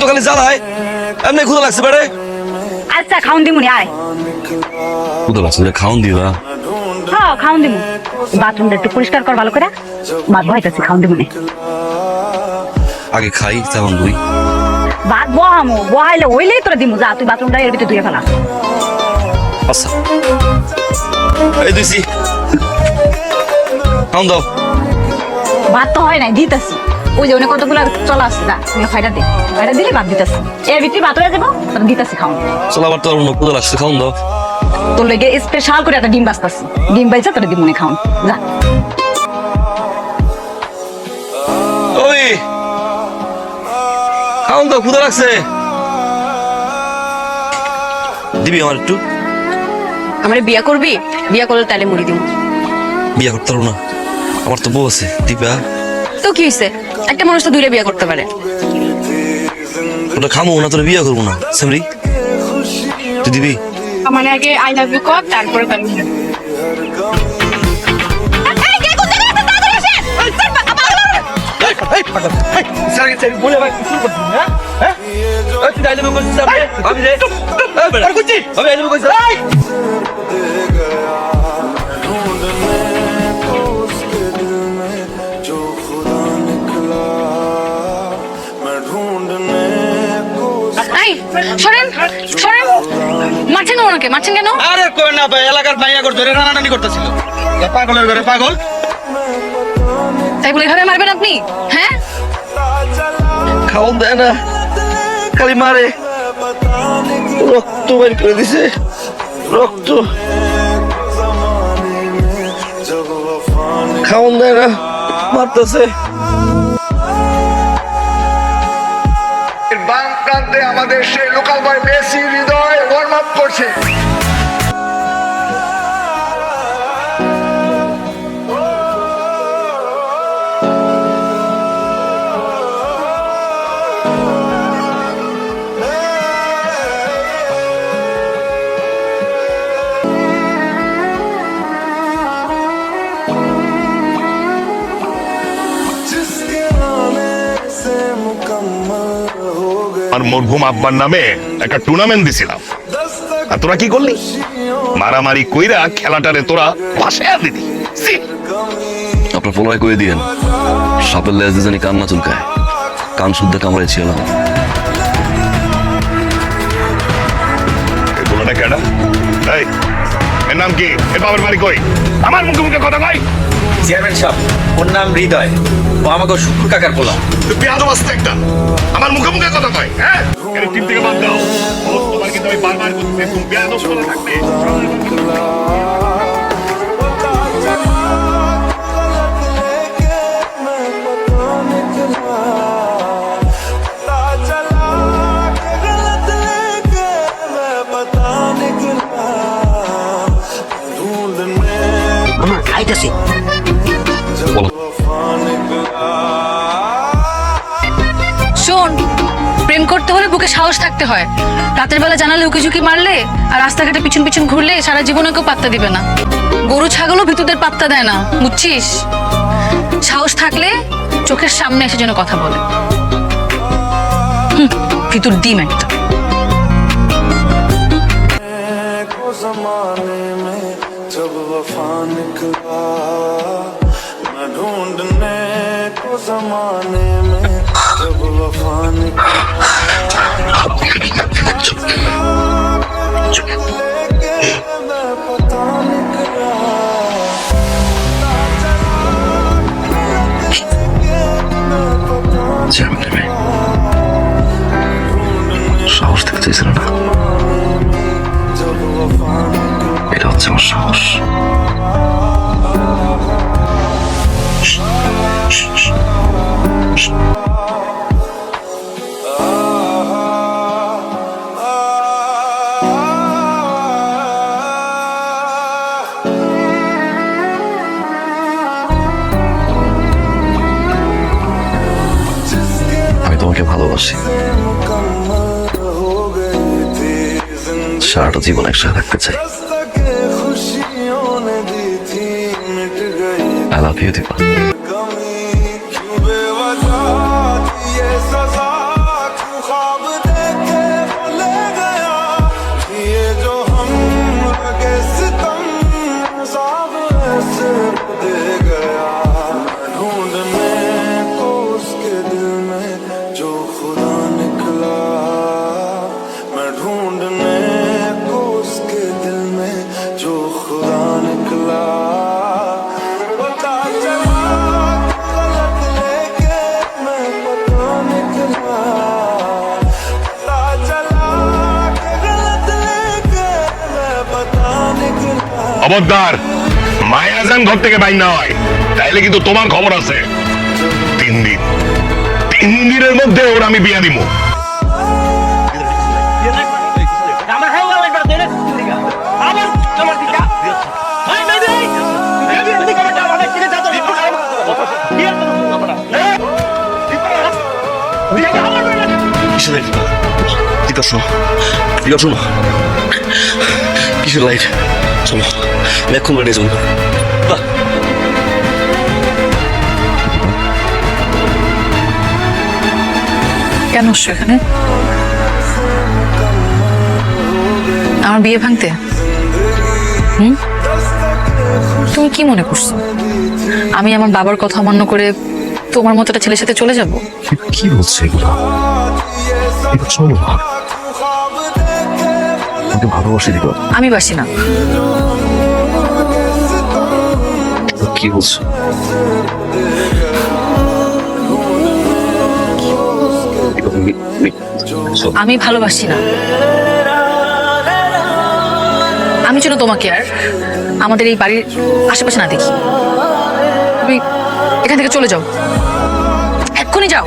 তো খালি জ্বালায় এমনি ক্ষুদা লাগছে বেড়ে। আচ্ছা খাউন দিমুনি আয়। ক্ষুদা লাগছে রে, খাওন দিবা। হ্যাঁ খাউন দিমু। বাথরুমটা একটু পরিষ্কার কর ভালো করে। ভাত বহাইতেছি খাউন দিমুনি। আগে খাই তখন দুই ভাত বহামু বহাইলে ওইলেই তোরা দিমু যা তুই বাথরুমটা এর ভিতরে ধুয়ে ফেলা। আচ্ছা। এই দুইছি খাওন দাও। ভাত তো হয় নাই দিতেছি। ওই যে অনেক কতগুলো চলা আসছে না তুমি ফাইটা দে। ফাইটা দিলে ভাত দিতেছি। এর ভিতরে ভাত হয়ে যাব তোরা দিতেছি খাউন চলো আবার তো অন্য ক্ষুদা লাগছে খাওন দাও তোর লেগে স্পেশাল করে একটা ডিম বাঁচতাছি ডিম বাইছে তোরা দিমুনি খাউন যা। খাওন দাও ক্ষুদা লাগছে। দিবি আমার একটু? আমার বিয়া করবি? বিয়া করলে তাহলে মুড়ি দিব বিয়া করতে পারব না। আমার তো বউ আছে। দিবা তো কি হয়েছে একটা মানুষ তো দূরে বিয়া করতে পারে। ওটা খামো না তোর বিয়া করব না। সামরি তুই দিবি? আমার আগে আই লাভ ইউ কর তারপরে করছিস আমি রে আমি করছিস এলাকার মাইয়া করে ধরে রানারানি করতেছিল। পাগলের ঘরে পাগল। তাই বলে এভাবে মারবেন আপনি? হ্যাঁ? খাওন দেয় না খালি মারে। রক্ত বের করে দিছে। রক্ত। খাওন দেয় না, মারতেছে। বাম প্রান্তে আমাদের সেই local boy Messi Hriday warm up করছে। আমার মরহুম আব্বার নামে একটা টুর্নামেন্ট দিছিলাম। আর তোরা কি করলি? মারামারি কইরা খেলাটারে তোরা পাশে আর দিদি আপনার পোলায় কয়ে দিয়েন। সাপের লেজ দিয়ে জানি কান না চুলকায়। কান শুদ্ধ কামড়ে ছিলাম পোলাটা কেডা? এই এর নাম কি? এ বাবার বাড়ি কই? আমার মুখে মুখে কথা কই চেয়ারম্যান সাহেব ওর নাম হৃদয়। ও আমাকে শুক্র কাকার পোলা পেঁয়াজ বাস্তা একটা। আমার মুখে মুখে কথা কয় হ্যাঁ? টিম থেকে বাদ দাও। তোমার কিন্তু আমি বারবার বলতে তুমি পেঁয়াজ বস্তা থাকবে। Ay, te. সাহস থাকতে হয় রাতের বেলা জানালে উকি ঝুঁকি মারলে আর রাস্তাঘাটে পিছন পিছন ঘুরলে সারা জীবনে কেউ পাত্তা দিবে না গরু ছাগলও ভিতুদের পাত্তা দেয় না বুঝছিস সাহস থাকলে চোখের সামনে এসে যেন কথা বলে হুম, ভিতুর ডিম একটা को जमाने में जब वफा निकला मैं ढूंढने को जमाने में जब वफा निकला মানুষ। ভালোবাসি। সারাটা জীবন একসাথে থাকতে চাই। I love you, Deepa. খবরদার মায়াজান ঘর থেকে বাইর না হয় তাইলে কিন্তু তোমার খবর আছে। তিন দিন তিন দিনের মধ্যে ওর আমি বিয়া দিব শোনো শোনো কিসের লাইট? চলো। এখন রেডি চলো বাহ কেন আসছো এখানে? আমার বিয়ে ভাঙতে? হুম? তুমি কি মনে করছ? আমি আমার বাবার কথা অমান্য করে তোমার মতো একটা ছেলের সাথে চলে যাব? কি বলছে এগুলো? চলো ভালোবাসি দীপা আমি বাসি না। কি বলছো। আমি ভালোবাসি না। আমি যেন তোমাকে আর আমাদের এই বাড়ির আশেপাশে না দেখি। তুমি এখান থেকে চলে যাও। এক্ষুনি যাও।